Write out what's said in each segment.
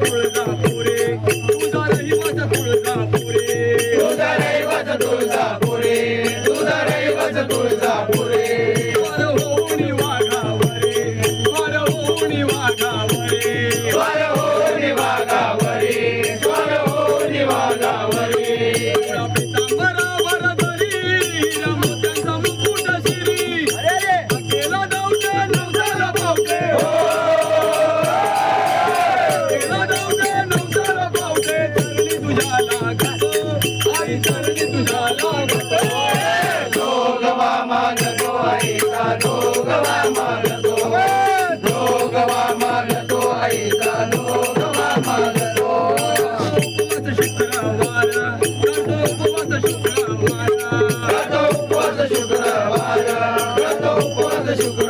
तुळजा पुरे तुझा रहिवास तुळजा पुरे तुझा रहिवास तुळजा मागतो ऐका जोगवा मागतो जोगवा मागतो ऐका जोगवा मागतो शुक्रवार शुक्रवार शुक्रवार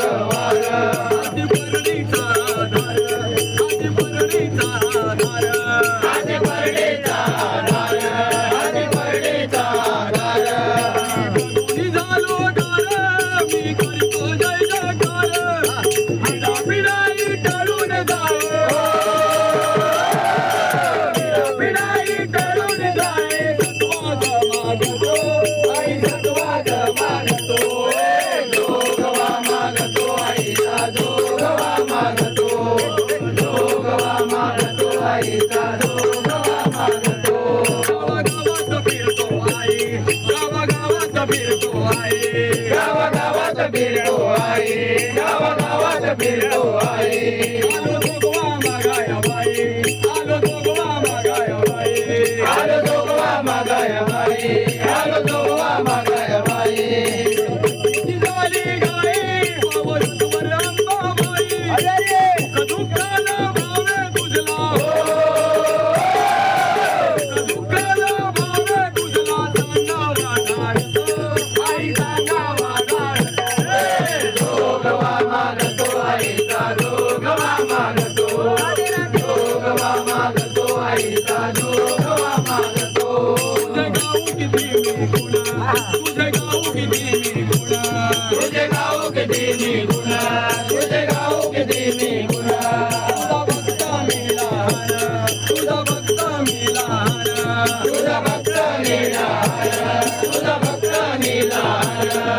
आहे गावागावात फिरलो आहे गावागावात फिरलो आहे